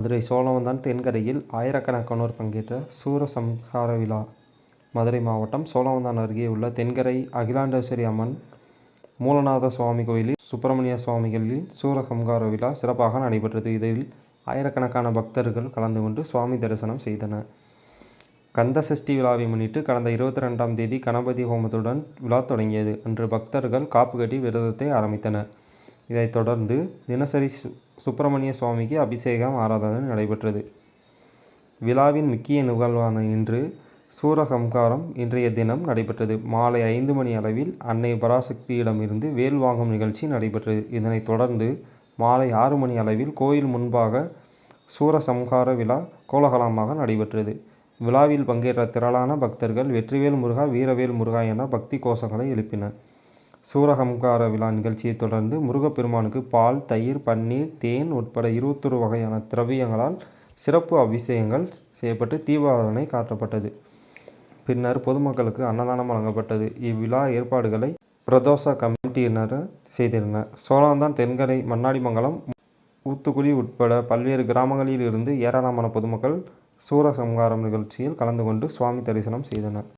மதுரை சோழவந்தான் தென்கரையில் ஆயிரக்கணக்கானோர் பங்கேற்ற சூரசம்ஹார விழா. மதுரை மாவட்டம் சோழவந்தான் அருகே உள்ள தென்கரை அகிலாண்டேஸ்வரி அம்மன் மூலநாத சுவாமி கோயிலில் சுப்பிரமணிய சுவாமிகளின் சூரசம்ஹார விழா சிறப்பாக நடைபெற்றது. இதில் ஆயிரக்கணக்கான பக்தர்கள் கலந்து கொண்டு சுவாமி தரிசனம் செய்தனர். கந்த சஷ்டி விழாவை முன்னிட்டு கடந்த இருபத்தி ரெண்டாம் தேதி கணபதி ஹோமத்துடன் விழா தொடங்கியது. அன்று பக்தர்கள் காப்பு கட்டி விரதத்தை ஆரம்பித்தனர். இதைத் தொடர்ந்து தினசரி சு சுப்பிரமணிய சுவாமிக்கு அபிஷேகம் ஆராதனை நடைபெற்றது. விழாவின் முக்கிய நிகழ்வான இன்று சூரகம்காரம் இன்றைய தினம் நடைபெற்றது. மாலை ஐந்து மணி அளவில் அன்னை பராசக்தியிடமிருந்து வேல் வாங்கும் நிகழ்ச்சி நடைபெற்றது. இதனைத் தொடர்ந்து மாலை ஆறு மணி அளவில் கோயில் முன்பாக சூரசம்ஹார விழா கோலாகலமாக நடைபெற்றது. விழாவில் பங்கேற்ற திரளான பக்தர்கள் வெற்றிவேல் முருகா வீரவேல் முருகா என பக்தி கோஷங்களை எழுப்பினர். சூரசம்ஹார விழா நிகழ்ச்சியைத் தொடர்ந்து முருகப்பெருமானுக்கு பால் தயிர் பன்னீர் தேன் உட்பட இருபத்தொரு வகையான திரவியங்களால் சிறப்பு அபிஷேகங்கள் செய்யப்பட்டு தீபாராதனை காட்டப்பட்டது. பின்னர் பொதுமக்களுக்கு அன்னதானம் வழங்கப்பட்டது. இவ்விழா ஏற்பாடுகளை பிரதோஷ கமிட்டியினர் செய்திருந்தனர். சோழாந்தான் தென்கரை மண்ணாடிமங்கலம் ஊத்துக்குடி உட்பட பல்வேறு கிராமங்களில் இருந்து ஏராளமான பொதுமக்கள் சூரசம்ஹாரம் நிகழ்ச்சியில் கலந்து கொண்டு சுவாமி தரிசனம் செய்தனர்.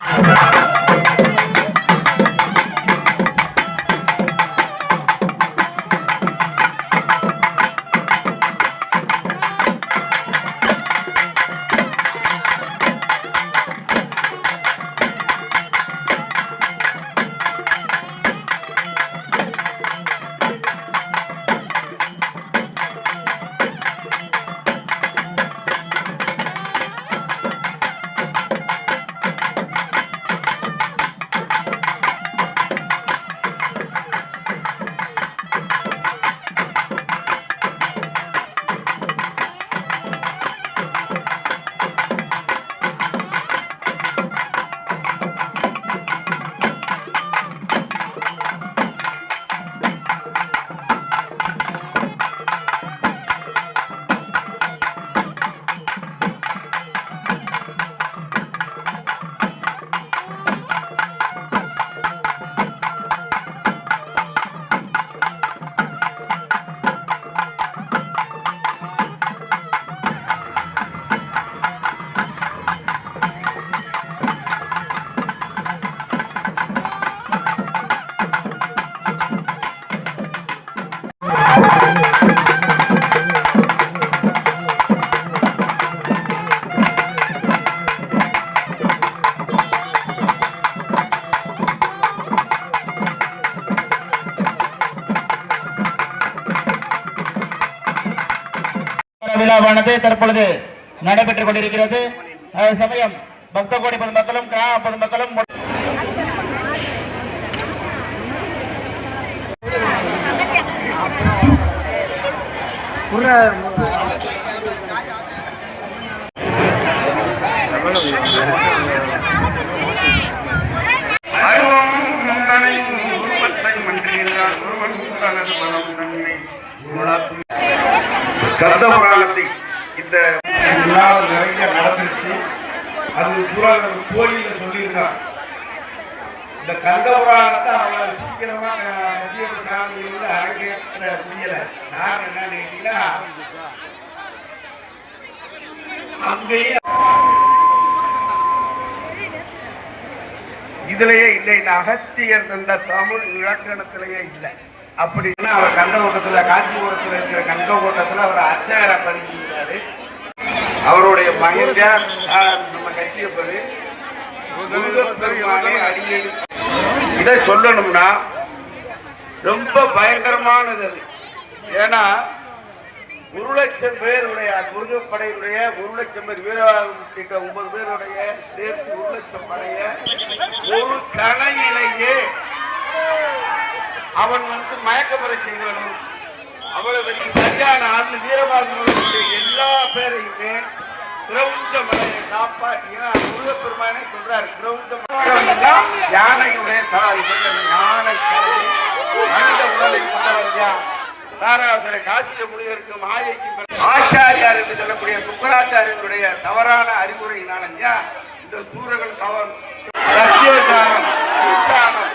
விழாவானது தற்பொழுது நடைபெற்றுக் கொண்டிருக்கிறது. அதே சமயம் பக்த கோடி பொதுமக்களும் கிராம பொதுமக்களும் புராணத்தை இந்த விழாவில் நிறைய நடந்துருச்சு. அது பூரா நம்ம சொல்லியிருக்காங்க. இந்த கந்த புராணத்தை அவங்க சீக்கிரமா மத்திய சாமியில அரங்கேற்ற முடியல. நான் என்ன நினைக்கிறீங்களா அங்கேயே இதுலயே இல்லை. இந்த அகத்தியர் தந்த தமிழ் இலக்கணத்திலேயே இல்லை. அப்படின்னா அவர் கந்தகோட்டத்துல காஞ்சிபுரத்துல இருக்கிற கந்தகோட்டத்துல அவர் அச்சார பதிஞ்சிருந்தாரு அவருடைய மகன் நம்ம கட்சியப்பது இதை சொல்லணும்னா ரொம்ப பயங்கரமானது அது. ஏன்னா ஒரு லட்சம் பேருடைய முருகப்படையுடைய ஒரு லட்சம் பேர் வீர உள்ளிட்ட ஒன்பது பேருடைய சேர்த்து ஒரு லட்சம் படைய ஒரு கணையிலேயே அவன் வந்து மயக்கமுறை செய்தவனும் அவ்வளவு சரியான ஆண்டு வீரபாகனுடைய எல்லா பேரையுமே கிரௌந்த மலையை காப்பாற்றி முருகப்பெருமானே சொல்றாரு. கிரௌந்த மலை யானையுடைய தலாதி யானை மனித உடலை கொண்டவர் யார் தாராசுர காசிய முனிவருக்கு மாயைக்கு ஆச்சாரியார் என்று சொல்லக்கூடிய சுக்கராச்சாரியனுடைய தவறான அறிவுரையினாலயா இந்த சூரர்கள் தவறு சத்தியோஜானம் ஈசானம்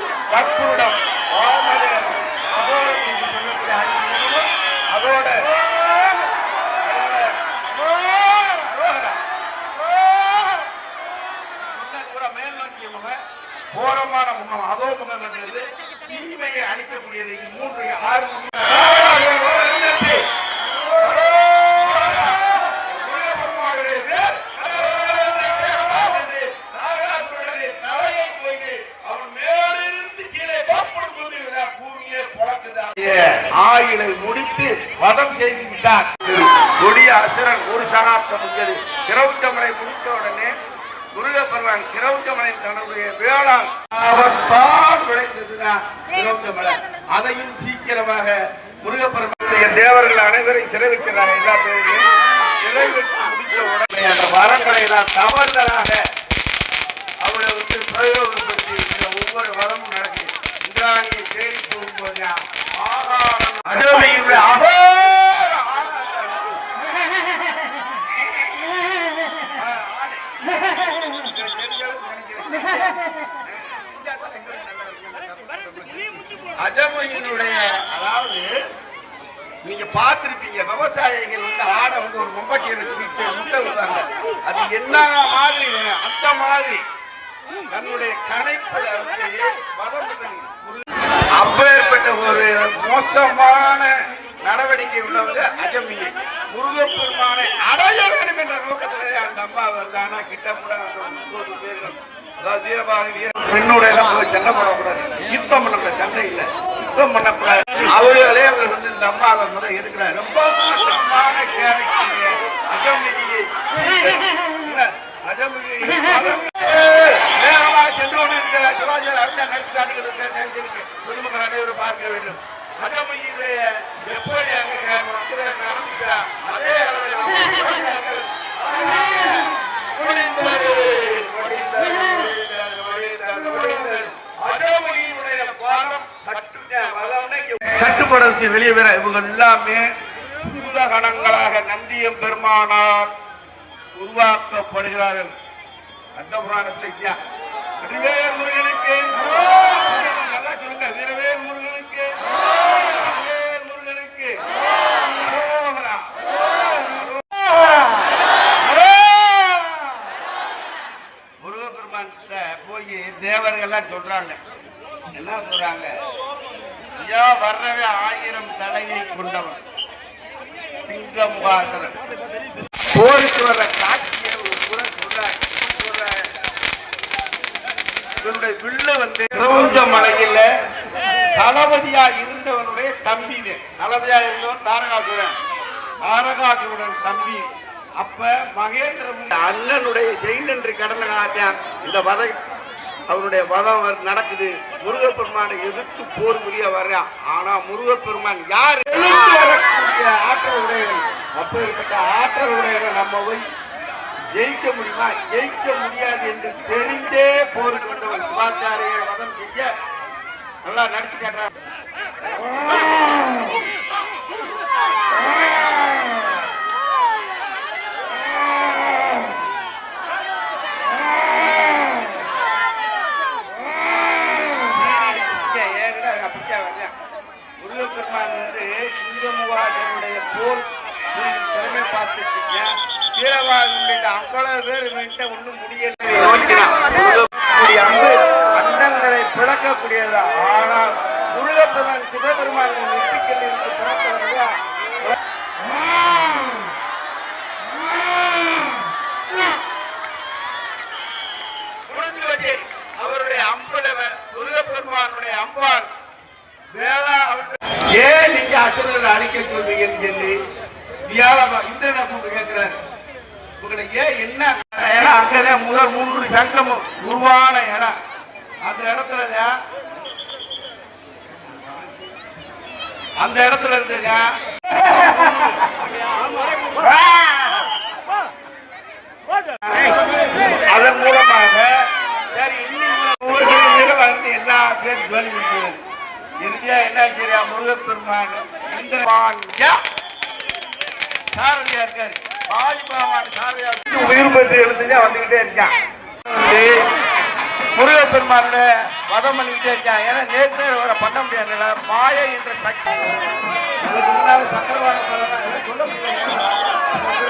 கர்மம் அதோகமம் என்றது தீமையை அழிக்கக்கூடியது மூன்று ஆறு ஆயுளை முடித்து வதம் செய்து விட்டார். கொடிய அசுரன் ஒரு சகாப்தம் முடிந்தது திரௌத்தமரை முடித்த உடனே முருகப்பெருமான் கிரௌச்சமலை தன்னுடைய வேளாண் அவர்தான் விளைந்ததுதான் அதையும் சீக்கிரமாக முருகப்பெருமானுடைய தேவர்கள் அனைவரையும் சிறை வைக்கிறார் எல்லா பேரையும் சிறை வைத்து முடித்த உடனே அந்த வரங்களை எல்லாம் தவறுதலாக அவளை வந்து பிரயோகப்படுத்தி இந்த ஒவ்வொரு வரமும் நடக்குது இந்திராணியை தேடி போகும்போது ஆகாரம் அகோர ஆகாரம். ஆ, ஆடு. இது தெரிஞ்ச அளவுக்கு நினைக்கிறேன். அஜமையினுடைய அதாவது நீங்க பார்த்திருப்பீங்க விவசாயிகள் வந்து ஆடை வந்து ஒரு மொம்பட்டியை வச்சுட்டு முட்டை விடுவாங்க. அது என்ன மாதிரி அந்த மாதிரி. தன்னுடைய கணைப்புல வந்து அப்பேற்பட்ட ஒரு மோசமான நடவடிக்கை உள்ளவங்க அஜமியை முருகப்பெருமானை அடைய வேண்டும் என்ற நோக்கத்திலே அந்த அம்மா வருது கிட்ட கூட அதாவது வீரபாக வீர பெண்ணோட எல்லாம் போய் சண்டை போடக்கூடாது யுத்தம் பண்ண சண்டை இல்லை யுத்தம் பண்ணக்கூடாது அவர்களே அவர் வந்து இந்த அம்மாவை முதல் எடுக்கிறார் ரொம்ப கேரக்டர் அஜமியை அஜமியை சென்று கொண்டிருக்கிற சிவாஜி அருமையா நடித்து காட்டுகிறது பொதுமக்கள் அனைவரும் பார்க்க வேண்டும் அஜமையுடைய எப்படி அங்கே நடந்துக்கிறார் அதே அளவில் முடிந்தது, முடிந்தது, முடிந்தது, முடிந்தது. அஜமையினுடைய பாரம் கட்டு- அதாவது கட்டுப்பட வச்சு வெளியே வர இவங்க எல்லாமே பூதகணங்களாக நந்தியம் பெருமானார் உருவாக்கப்படுகிறார்கள். அந்த புராணத்தை ஐயா முருகனுக்கு. நல்லா சொல்லுங்க வீரவேல் முருகனுக்கு. முருகனுக்கு. முருகப்பெருமான் போய் தேவர்கள்லாம் சொல்றாங்க. என்ன சொல்றாங்க? ஐயா வர்றவே ஆயிரம் தலையை கொண்டவன் சிங்கமுகாசரன். போருக்கு வர்ற காட்சியை ஒரு கூட சொல்றாங்க சொல்றாங்க வில்லு வந்து பிரபஞ்ச மலையில தளபதியா இருந்தவனுடைய தம்பி தளபதியா இருந்தவன் தாரகாசுரன். தாரகாசுரன் தம்பி. அப்ப மகேந்திரன் அண்ணனுடைய செயின் என்று கடனாத்தான் இந்த வதை அவருடைய வதம் நடக்குது. முருகப்பெருமானை எதிர்த்து போர் புரிய வர்றான் ஆனா முருகப்பெருமான் யார்? எழுந்து வரக்கூடிய ஆற்றல் உடையவன். அப்பேற்பட்ட ஆற்றல் உடையவன் நம்ம போய் ஜெயிக்க முடியுமா? ஜெயிக்க முடியாது என்று தெரிந்தே போருக்கு வந்தவன் சிவாச்சாரிய மதம் செய்ய நல்லா நடிச்சு காட்டுறான் ஏன்டா அப்படிக்கா வரேன் முருகப்பெருமான் வந்து சிங்கமுகாசனுடைய போர் புரியும் திறமை பார்த்துருக்கீங்க வீரவாதனுடைய அவ்வளவு பேர் ஒன்றும் நோக்கினான் அண்டங்களை ஆனால் முருகப்பெருமான் சிவபெருமான் நெற்றிக்கல் இருந்து பிறந்தவர்களா அவருடைய அம்புலவர் முருகப்பெருமானுடைய அம்பாள் வேளா ஏன் நீங்க அசுரரை அழிக்க சொல்றீங்கன்னு சொல்லி வியாழமா இந்திரனை கேட்கிறார் உங்களை ஏன் என்ன இடம் அங்கதான் முதல் மூன்று சங்கமும் உருவான இடம் அந்த இடத்துல அந்த இடத்துல இருந்துங்க அதன் மூலமாக வந்து எல்லா பேர் ஜோலி இறுதியா என்ன சரியா முருகப்பெருமான் சாரதியா இருக்காரு. உயிர் பெற்று எழுந்துதான் வந்துகிட்டே இருக்கான் வந்து முருகப்பெருமானோட வதம் பண்ணிக்கிட்டே இருக்கான் ஏன்னா நேற்று வர பண்ண முடியாதுல்ல மாயை என்ற சக்தி அதுக்கு முன்னால் சக்கரவாக சொல்ல முடியாது